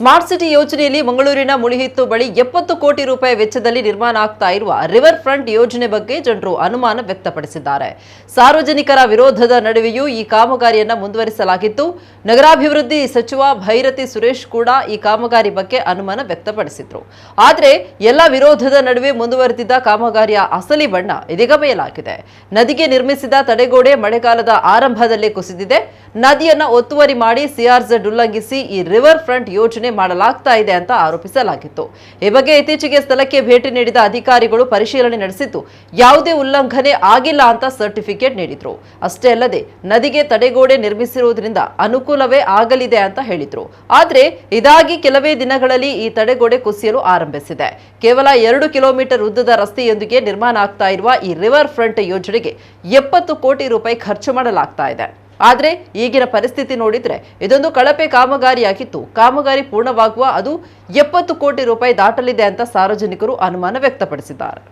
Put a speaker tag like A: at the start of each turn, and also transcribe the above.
A: Smart city ಯೋಜನೆಯಲ್ಲಿ ಮಂಗಳೂರಿನ ಮುಳಿಹಿತ್ತು ಬಳಿ ಎಪ್ಪತ್ತು ಕೋಟಿ ರೂಪಾಯಿ ವೆಚ್ಚದಲ್ಲಿ ನಿರ್ಮಾಣ ಆಗ್ತಾ ಇರುವ ರಿವರ್ ಫ್ರಂಟ್ ಯೋಜನೆ ಬಗ್ಗೆ ಜನರು ಅನುಮಾನ ವ್ಯಕ್ತಪಡಿಸಿದ್ದಾರೆ. ಸಾರ್ವಜನಿಕರ ವಿರೋಧದ ನಡುವೆಯೂ ಈ ಕಾಮಗಾರಿಯನ್ನು ಮುಂದುವರಿಸಲಾಗಿತ್ತು. ನಗರಾಭಿವೃದ್ಧಿ ಸಚಿವ ಭೈರತಿ ಸುರೇಶ್ ಕೂಡ ಈ ಕಾಮಗಾರಿ ಬಗ್ಗೆ ಅನುಮಾನ ವ್ಯಕ್ತಪಡಿಸಿದ್ರು. ಆದರೆ ಎಲ್ಲ ವಿರೋಧದ ನಡುವೆ ಮುಂದುವರೆದಿದ್ದ ಕಾಮಗಾರಿಯ ಅಸಲಿ ಬಣ್ಣ ಇದೀಗ ಬಯಲಾಗಿದೆ ನದಿಗೆ ನಿರ್ಮಿಸಿದ ತಡೆಗೋಡೆ ಮಳೆಗಾಲದ ಆರಂಭದಲ್ಲೇ ಕುಸಿದಿದೆ. ನದಿಯನ್ನು ಒತ್ತುವರಿ ಮಾಡಿ ಸಿಆರ್ಝೆಡ್ ಉಲ್ಲಂಘಿಸಿ ಈ ರಿವರ್ ಫ್ರಂಟ್ ಯೋಜನೆ ಮಾಡಲಾಗ್ತಾ ಇದೆ ಅಂತ ಆರೋಪಿಸಲಾಗಿತ್ತು. ಈ ಬಗ್ಗೆ ಇತ್ತೀಚೆಗೆ ಸ್ಥಳಕ್ಕೆ ಭೇಟಿ ನೀಡಿದ ಅಧಿಕಾರಿಗಳು ಪರಿಶೀಲನೆ ನಡೆಸಿದ್ದು, ಯಾವುದೇ ಉಲ್ಲಂಘನೆ ಆಗಿಲ್ಲ ಅಂತ ಸರ್ಟಿಫಿಕೇಟ್ ನೀಡಿದ್ರು. ಅಷ್ಟೇ ಅಲ್ಲದೆ, ನದಿಗೆ ತಡೆಗೋಡೆ ನಿರ್ಮಿಸಿರುವುದರಿಂದ ಅನುಕೂಲವೇ ಆಗಲಿದೆ ಅಂತ ಹೇಳಿದ್ರು. ಆದ್ರೆ, ಇದಾಗಿ ಕೆಲವೇ ದಿನಗಳಲ್ಲಿ ಈ ತಡೆಗೋಡೆ ಕುಸಿಯಲು ಆರಂಭಿಸಿದೆ. ಕೇವಲ ಎರಡು ಕಿಲೋಮೀಟರ್ ಉದ್ದದ ರಸ್ತೆಯೊಂದಿಗೆ ನಿರ್ಮಾಣ ಆಗ್ತಾ ಇರುವ ಈ ರಿವರ್ ಫ್ರಂಟ್ ಯೋಜನೆಗೆ ಎಪ್ಪತ್ತು ಕೋಟಿ ರೂಪಾಯಿ ಖರ್ಚು ಮಾಡಲಾಗ್ತಾ ಇದೆ. ಆದರೆ ಈಗಿನ ಪರಿಸ್ಥಿತಿ ನೋಡಿದ್ರೆ ಇದೊಂದು ಕಳಪೆ ಕಾಮಗಾರಿಯಾಗಿತ್ತು. ಕಾಮಗಾರಿ ಪೂರ್ಣವಾಗುವ ಅದು ಎಪ್ಪತ್ತು ಕೋಟಿ ರೂಪಾಯಿ ದಾಟಲಿದೆ ಅಂತ ಸಾರ್ವಜನಿಕರು ಅನುಮಾನ ವ್ಯಕ್ತಪಡಿಸಿದ್ದಾರೆ.